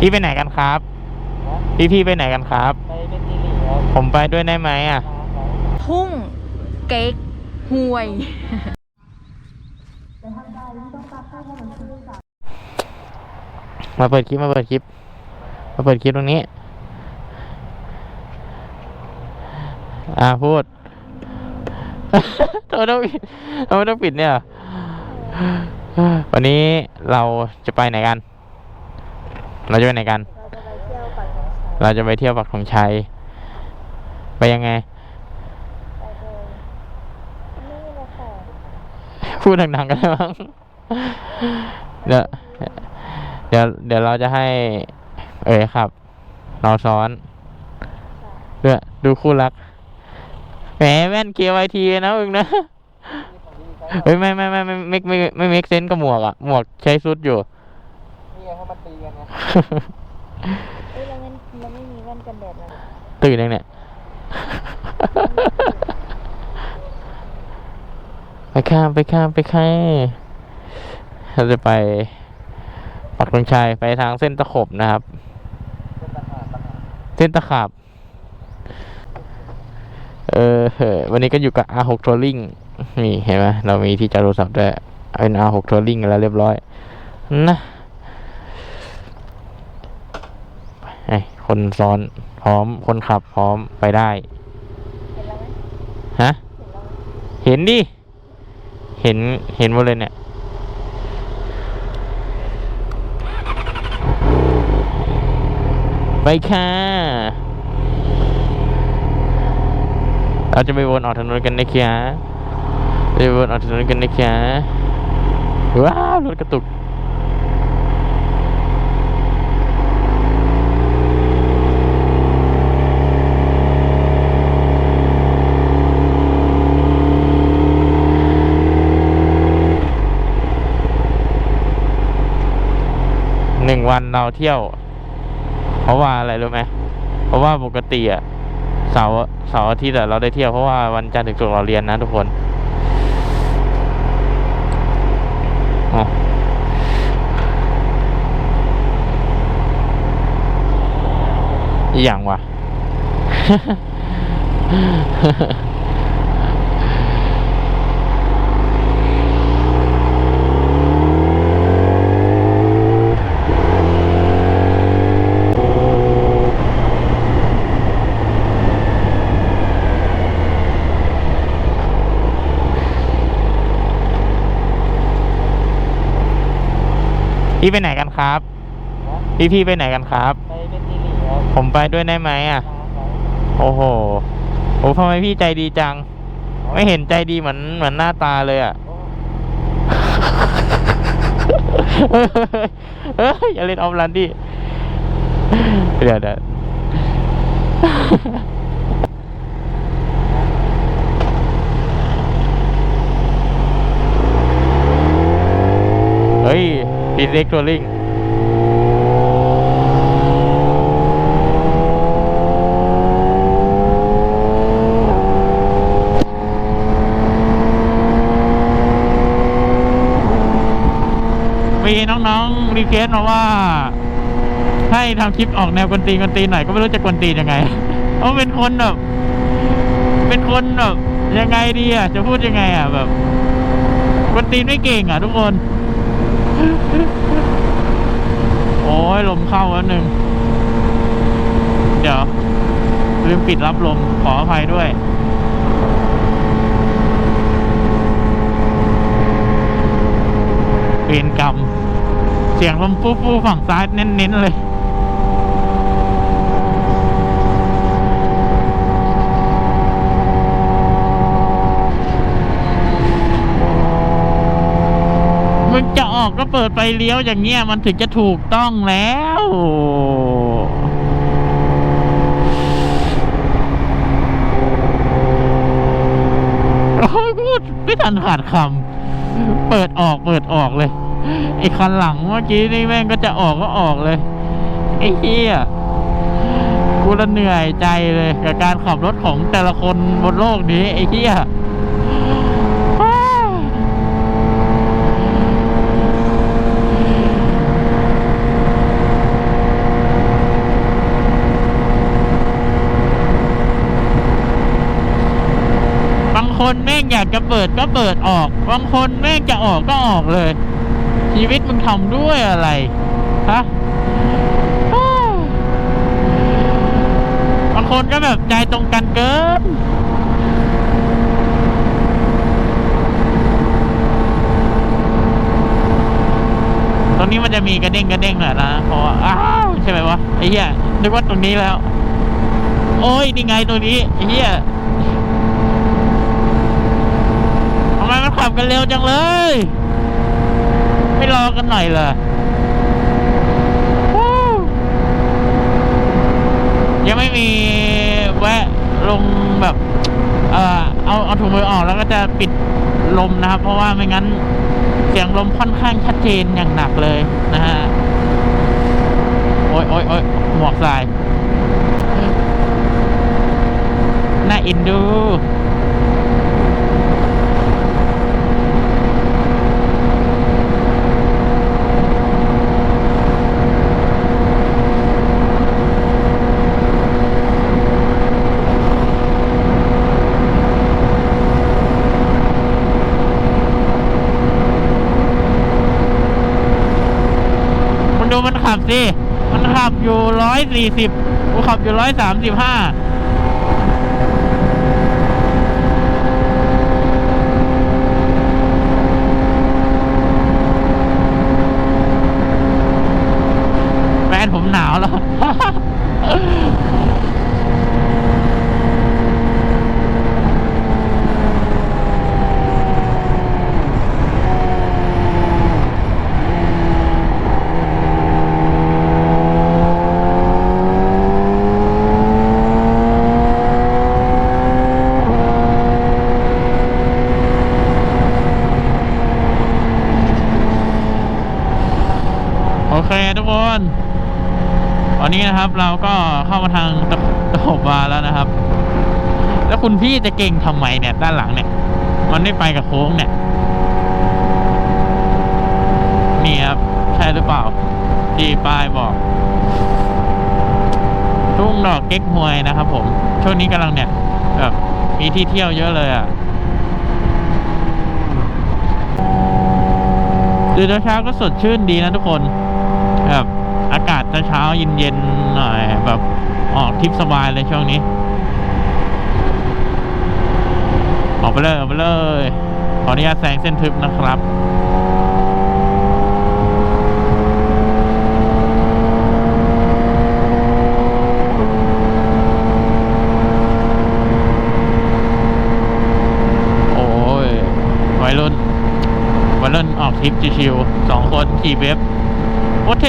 พี่ไปไหนกันครับ พี่พี่ไปไหนกันครับ ไปเป็นสิริครับผมไปด้วยได้ไหมอะทุ่งเก๊กหวย มาเปิดคลิปมาเปิดคลิป มาเปิดคลิปตรงนี้ อ่าพูด ทำไมต้องปิดทำไมต้องปิดเนี่ย วันนี้เราจะไปไหนกัน เราจะไปไหนกัน เราจะไปเที่ยวปักธงชัย ไปยังไง พูดดังๆกันบ้างเดี๋ยวเดี๋ยวเดี๋ยวเราจะให้ เอ๋ยครับ เราซ้อนเพื่อดูคู่รัก แหมแว่นเกียร์ไอทีนะมึงนะเฮ้ยไม่ไม่ไม่ไม่ไม่ไม่ไม่เมกเซนกับหมวกอะ หมวกใช้ซุดอยู่ นี่ไงเขามาตีกันนะเอ้ยแล้วงั้นเราไม่มีแว่นกันแดดแล้วตื่นยังเนี่ย ไปข้ามไปข้ามไปข้ามเราจะไปปักธงชัยไปทางเส้นตะขบนะครับ เส้นตะขาบ เออวันนี้ก็อยู่กับ R6 Touring นี่เห็นไหมเรามีที่จอดโทรศัพท์ด้วย เป็น R6 Touring กันแล้วเรียบร้อย นะไอ้ คนซ้อนพร้อมคนขับพร้อมไปได้ ฮะ เห็นดิ เห็นเห็นหมดเลยเนี่ย ไปค่ะ เราจะไปวนออกถนนกันนะคะเราจะไปวนออกถนนกันนะคะว้าวรถกระตุก เราเที่ยว เพราะว่าอะไรรู้ไหมเพราะว่าปกติอะเสาร์เสาร์อาทิตย์อะเราได้เที่ยวเพราะว่าวันจันทร์ถึงศุกร์เราเรียนนะทุกคนอ๋ออีหยังวะ พี่ไปไหนกันครับ พี่พี่ไปไหนกันครับ ไปเป็นสิริครับผมไปด้วยได้ไหมอะ โอ้โห โอ้ทำไมพี่ใจดีจัง ไม่เห็นใจดีเหมือนเหมือนหน้าตาเลยอะเฮ้ยอย่าเล่นออฟลันดิเดี๋ยวเดี๋ยวเฮ้ยพี เล็กทัวริงมีน้องๆรีเควสมาว่า ให้ทำคลิปออกแนวกวนตีนกวนตีนหน่อยก็ไม่รู้จะกวนตีนยังไงเพราะเป็นคนแบบเป็นคนแบบยังไงดีอะ จะพูดยังไงอะแบบกวนตีนไม่เก่งอะทุกคน โอ้ยลมเข้าแล้วหนึ่ง เดี๋ยว ลืมปิดรับลมขออภัยด้วยเวรกรรม เสียงลมฟู่ฟู่ฝั่งซ้ายเน้นๆเลย มึ กก็เปิดไฟเลี้ยวอย่างเงี้ยมันถึงจะถูกต้องแล้วโอ้ยพูดไม่ทันขาดคำเปิดออกเปิดออกเลยไอ้คันหลังเมื่อกี้นี่แม่งก็จะออกก็ออกเลยไอ้เหี้ยกูละเหนื่อยใจเลยกับการขับรถของแต่ละคนบนโลกนี้ไอ้เหี้ยอ้าว งอยากจะเปิดก็เปิดออก บางคนแม่งจะออกก็ออกเลย ชีวิตมึงทำด้วยอะไร ฮะ บางคนก็แบบใจตรงกันเกินตรงนี้มันจะมีกระเด้งกระเด้งหน่อยนะเพราะว่าอ้าวใช่ไหมวะไอ้เหี้ยนึกว่าตรงนี้แล้ว โอ้ยนี่ไงตรงนี้ไอ้เหี้ย ทำไมมันขับกันเร็วจังเลย ไม่รอกันหน่อยเหรอยังไม่มีแวะลงแบบเอ่อเอาเอาถุงมือออกแล้วก็จะปิดลมนะครับ เพราะว่าไม่งั้นเสียงลมค่อนข้างชัดเจนอย่างหนักเลยนะฮะโอ้ยโอ้ยโอ้ยหมวกใส่น่าอินดู มันดูมั นขับสิมันขับอยู่ร้อยสี่สิบกูขับอยู่ร้อยสามสิบห้า แฟนผมหนาวแล้ว โอเคทุกคน ต อนนี้นะครับ เราก็เข้ามาทางตะตะขบวาแล้วนะครับ แล้วคุณพี่จะเก่งทำไมเนี่ย ด้านหลังเนี่ย มันไม่ไปกับโค้งเนี่ยนี่ครับใช่หรือเปล่า ที่ป้ายบอก ทุ่งดอกเก๊กฮวยนะครับ ผม ช่วงนี้กำลังเนี่ยแบบมีที่เที่ยวเยอะเลยอะตื่นเช้าก็สดชื่นดีนะทุกคนแบบ อากาเช้าเย็นๆหน่อยแบบออกทริปสบายเลยช่วงนี้ ออกไปเลยออกไปเลย ขออนุญาตแซงเส้นทึบนะครับโอ้ยวัยรุ่นวัยรุ่นออกทริปชิวๆสองคนขี่เว็บโอเท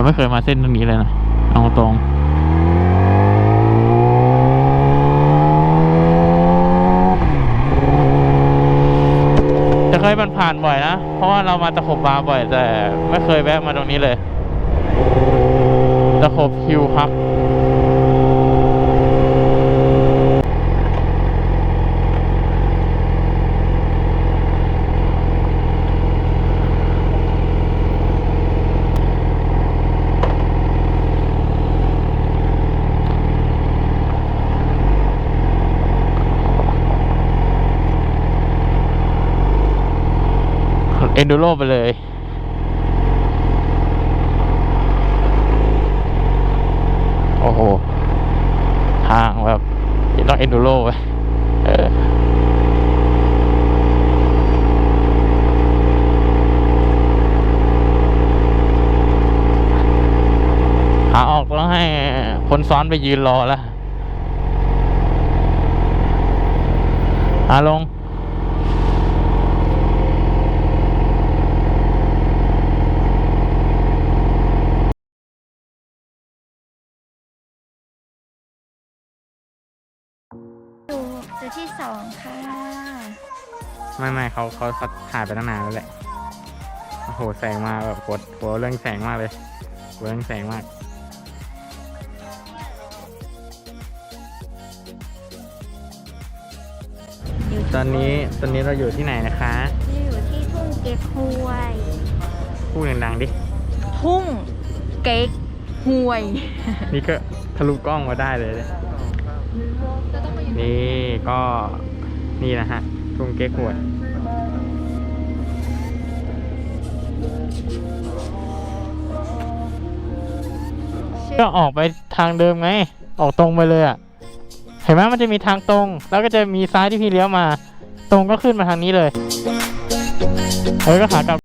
เราไม่เคยมาเส้นตรงนี้เลยนะเอาตรงจะเคยผ่านผ่านๆบ่อยนะ เพราะว่าเรามาตะขบบาร์บ่อยแต่ไม่เคยแวะมาตรงนี้เลย ตะขบฮิวพัก เอนดูโรไปเลย โอ้โห ทางแบบต้องเอนดูโรไปเออขาออกต้องให้คนซ้อนไปยืนรอแล้วอาลง ที่สองค่ะ ไม่ไม่เขาเขาเขาถ่ายไปตั้งนานแล้วแหละ โอ้โห แสงมาแบบกดหัวเรื่องแสงมากเลยหัวเรื่องแสงมากอยู่ตอนนี้ตอนนี้เราอยู่ที่ไหนนะคะอยู่ที่ทุ่งก๊กฮวย พูดดังๆดิ ทุ่งเก๊กฮวย นี่ก็ทะลุกล้องมาได้เลยเนี่ย นี่ก็นี่นะฮะทุ่งเก๊กฮวยก็ออกไปทางเดิมไง ออกตรงไปเลยอะ เห็นไหมมันจะมีทางตรง แล้วก็จะมีซ้ายที่พี่เลี้ยวมา ตรงก็ขึ้นมาทางนี้เลยเออก็ขากลับ